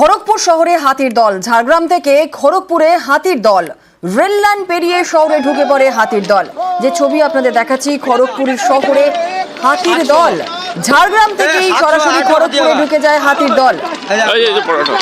খড়গপুর শহরে হাতির দল। ঝাড়গ্রাম থেকে খড়গপুরে হাতির দল। রেল লাইন পেরিয়ে শহরে ঢুকে পড়ে হাতির দল। যে ছবি আপনাদের দেখাচ্ছি খড়গপুরের শহরে হাতির দল। ঝাড়গ্রাম থেকেই সরাসরি খড়গপুরে ঢুকে যায় হাতির দল এই এই যে পরোটা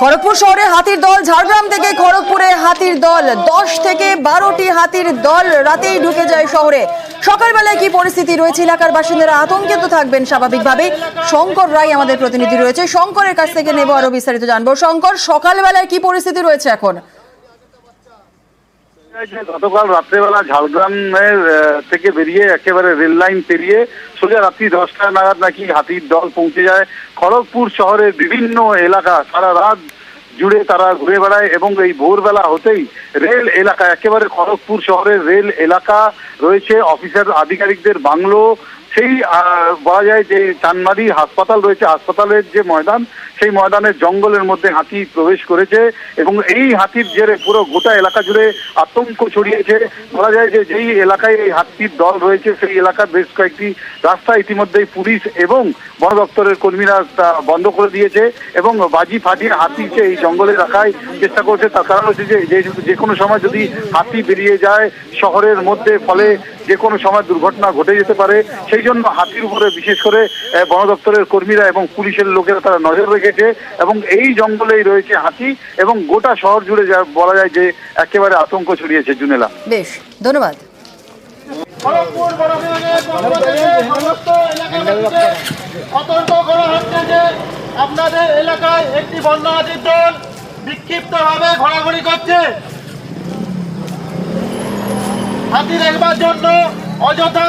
খড়গপুর শহরে হাতির দল, ঝাড়গ্রাম থেকে খড়গপুরে হাতির দল, দশ থেকে বারোটি হাতির দল রাতেই ঢুকে যায় শহরে। সকালবেলায় কি পরিস্থিতি রয়েছে? এলাকার বাসিন্দারা আতঙ্কিত থাকবেন স্বাভাবিকভাবে। শঙ্কর রায় আমাদের প্রতিনিধি রয়েছে। শঙ্করের কাছ থেকে নেব আরও বিস্তারিত জানব। শঙ্কর, সকালবেলায় কি পরিস্থিতি রয়েছে এখন? গতকাল রাত্রেবেলা ঝাড়গ্রামের থেকে বেরিয়ে একেবারে রেল লাইন পেরিয়ে সোজা রাত্রি দশটা নাগাদ নাকি হাতির দল পৌঁছে যায়। খড়গপুর শহরের বিভিন্ন এলাকা সারা রাত জুড়ে তারা ঘুরে বেড়ায় এবং এই ভোরবেলা হতেই রেল এলাকা, একেবারে খড়গপুর শহরের রেল এলাকা রয়েছে। অফিসার, আধিকারিকদের বাংলো সেই বলা যায় যে চানমারি হাসপাতাল রয়েছে, হাসপাতালের যে ময়দান, সেই ময়দানের জঙ্গলের মধ্যে হাতি প্রবেশ করেছে এবং এই হাতির জেরে পুরো গোটা এলাকা জুড়ে আতঙ্ক ছড়িয়েছে। বলা যায় যে যেই এলাকায় এই হাতির দল রয়েছে, সেই এলাকার বেশ কয়েকটি রাস্তা ইতিমধ্যেই পুলিশ এবং বন দপ্তরের কর্মীরা বন্ধ করে দিয়েছে এবং বাজি ফাটিয়ে হাতিকে এই জঙ্গলে রাখায় চেষ্টা করছে তার কারণ হচ্ছে যে যে- কোনো সময় যদি হাতি বেরিয়ে যায় শহরের মধ্যে, ফলে যে কোনো সময় দুর্ঘটনা ঘটে যেতে পারে সেই জন্য হাতির উপরে বিশেষ করে বন দপ্তরের কর্মীরা এবং পুলিশের লোকেরা তারা নজর রেখেছে এবং এই জঙ্গলেই রয়েছে হাতি এবং গোটা শহর জুড়ে যা বলা যায় যে একেবারে আতঙ্ক ছড়িয়েছে জুনেলা। বেশ ধন্যবাদ। সতর্ক করা হচ্ছে যে আপনাদের এলাকায় একটি বন্যা হাতির দল বিক্ষিপ্তভাবে ঘোরাঘুরি করছে। হাতি দেখবার জন্য অযথা